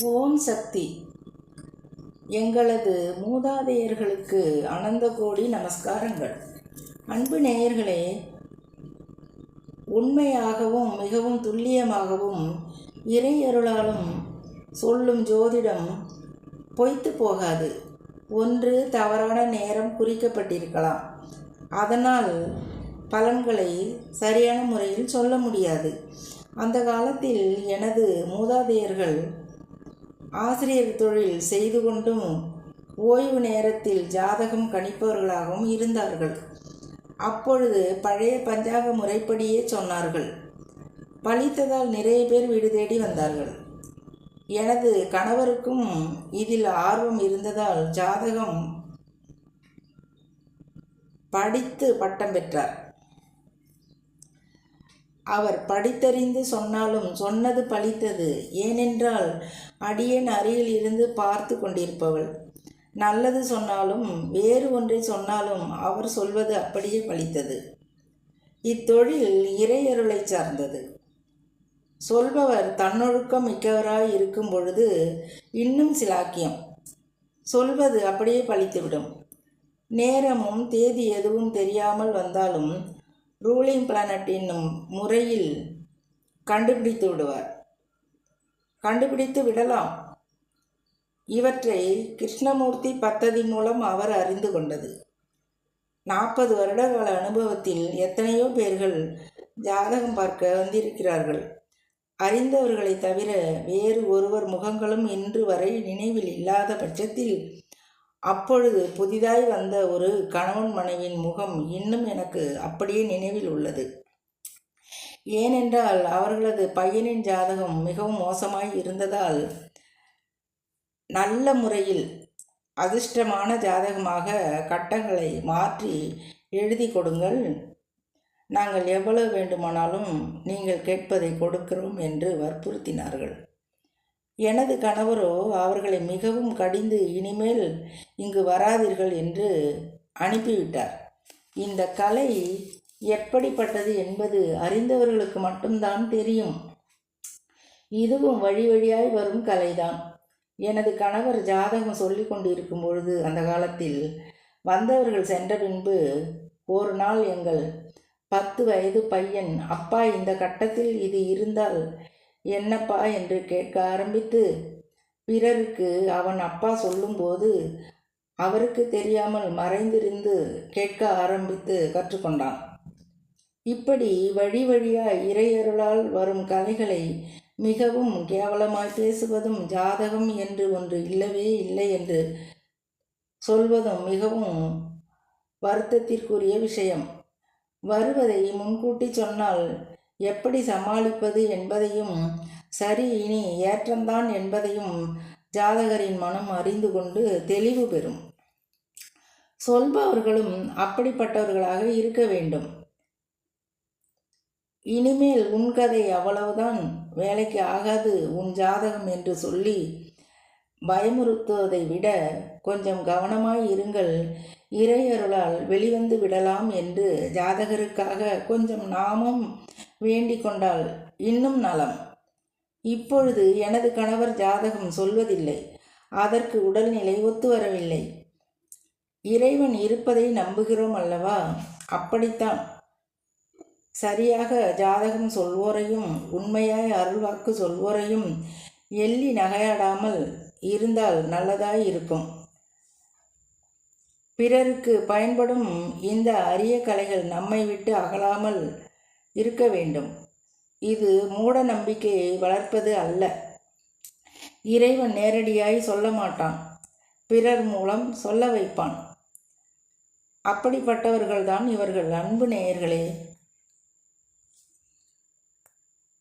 ஓம் சக்தி. எங்களது மூதாதையர்களுக்கு அனந்த கோடி நமஸ்காரங்கள். அன்பு நேயர்களே உண்மையாகவும் மிகவும் துல்லியமாகவும் இறையருளாலும் சொல்லும் ஜோதிடம் பொய்த்து போகாது. ஒன்று தவறான நேரம் குறிக்கப்பட்டிருக்கலாம். அதனால் பலன்களை சரியான முறையில் சொல்ல முடியாது. அந்த காலத்தில் எனது மூதாதையர்கள் ஆசிரியர் தொழில் செய்து கொண்டும் ஓய்வு நேரத்தில் ஜாதகம் கணிப்பவர்களாகவும் இருந்தார்கள். அப்பொழுது பழைய பஞ்சாக முறைப்படியே சொன்னார்கள். பழித்ததால் நிறைய பேர் வீடு தேடி வந்தார்கள். எனது கணவருக்கும் இதில் ஆர்வம் இருந்ததால் ஜாதகம் படித்து பட்டம் பெற்றார். அவர் படித்தறிந்து சொன்னாலும் சொன்னது பழித்தது. ஏனென்றால் அடியேன் அருகில் இருந்து பார்த்து கொண்டிருப்பவள். நல்லது சொன்னாலும் வேறு ஒன்றை சொன்னாலும் அவர் சொல்வது அப்படியே பழித்தது. இத்தொழில் இறையருளை சார்ந்தது. சொல்பவர் தன்னொழுக்கம் மிக்கவராய் இருக்கும் பொழுது இன்னும் சிலாக்கியம் சொல்வது அப்படியே பழித்துவிடும். நேரமும் தேதி எதுவும் தெரியாமல் வந்தாலும் ரூலிங் பிளானட் என்னும் முறையில் கண்டுபிடித்து விடுவார். கண்டுபிடித்து விடலாம். இவற்றை கிருஷ்ணமூர்த்தி பத்ததி மூலம் அவர் அறிந்து கொண்டது. நாற்பது வருடகால அனுபவத்தில் எத்தனையோ பேர்கள் ஜாதகம் பார்க்க வந்திருக்கிறார்கள். அறிந்தவர்களை தவிர வேறு ஒருவர் முகங்களும் இன்று வரை நினைவில் இல்லாத பட்சத்தில் அப்பொழுது புதிதாய் வந்த ஒரு கணவன் மனைவியின் முகம் இன்னும் எனக்கு அப்படியே நினைவில் உள்ளது. ஏனென்றால் அவர்களது பையனின் ஜாதகம் மிகவும் மோசமாய் இருந்ததால் நல்ல முறையில் அதிர்ஷ்டமான ஜாதகமாக கட்டங்களை மாற்றி எழுதி கொடுங்கள். நாங்கள் எவ்வளவு வேண்டுமானாலும் நீங்கள் கேட்பதை கொடுக்கிறோம் என்று வற்புறுத்தினார்கள். எனது கணவரோ அவர்களை மிகவும் கடிந்து இனிமேல் இங்கு வராதீர்கள் என்று அனுப்பிவிட்டார். இந்த கலை எப்படிப்பட்டது என்பது அறிந்தவர்களுக்கு மட்டும்தான் தெரியும். இதுவும் வழி வழியாய் வரும் கலைதான். எனது கணவர் ஜாதகம் சொல்லி கொண்டிருக்கும் பொழுது அந்த காலத்தில் வந்தவர்கள் சென்ற பின்பு ஒரு நாள் எங்கள் பத்து வயது பையன் அப்பா இந்த கட்டத்தில் இது இருந்தால் என்னப்பா? என்று கேட்க ஆரம்பித்து பிறருக்கு அவன் அப்பா சொல்லும்போது அவருக்கு தெரியாமல் மறைந்திருந்து கேட்க ஆரம்பித்து கற்றுக்கொண்டான். இப்படி வழி வழியாய் இறையருளால் வரும் கலைகளை மிகவும் கேவலமாய் பேசுவதும் ஜாதகம் என்று ஒன்று இல்லவே இல்லை என்று சொல்வதும் மிகவும் வருத்தத்திற்குரிய விஷயம். வருவதை முன்கூட்டி சொன்னால் எப்படி சமாளிப்பது என்பதையும் சரி இனி ஏற்றம்தான் என்பதையும் ஜாதகரின் மனம் அறிந்து கொண்டு தெளிவு பெறும். சொல்பவர்களும் அப்படிப்பட்டவர்களாக இருக்க வேண்டும். இனிமேல் உன் கதை அவ்வளவுதான். வேலைக்கு ஆகாது உன் ஜாதகம் என்று சொல்லி பயமுறுத்துவதை விட கொஞ்சம் கவனமாய் இருங்கள். இறையருளால் வெளிவந்து விடலாம் என்று ஜாதகருக்காக கொஞ்சம் நாமும் வேண்டிக் கொண்டால் இன்னும் நலம். இப்பொழுது எனது கணவர் ஜாதகம் சொல்வதில்லை. அதற்கு உடல்நிலை ஒத்து வரவில்லை. இறைவன் இருப்பதை நம்புகிறோம் அல்லவா? அப்படித்தான். சரியாக ஜாதகம் சொல்வோரையும் உண்மையாய் அருள்வாக்கு சொல்வோரையும் எள்ளி நகையாடாமல் இருந்தால் நல்லதாய் இருக்கும். பிறருக்கு பயன்படும் இந்த அரிய கலைகள் நம்மை விட்டு அகலாமல் இருக்க வேண்டும். இது மூட நம்பிக்கையை வளர்ப்பது அல்ல. இறைவன் நேரடியாய் சொல்ல மாட்டான். பிறர் மூலம் சொல்ல வைப்பான். அப்படிப்பட்டவர்கள்தான் இவர்கள் அன்பு நேயர்களே.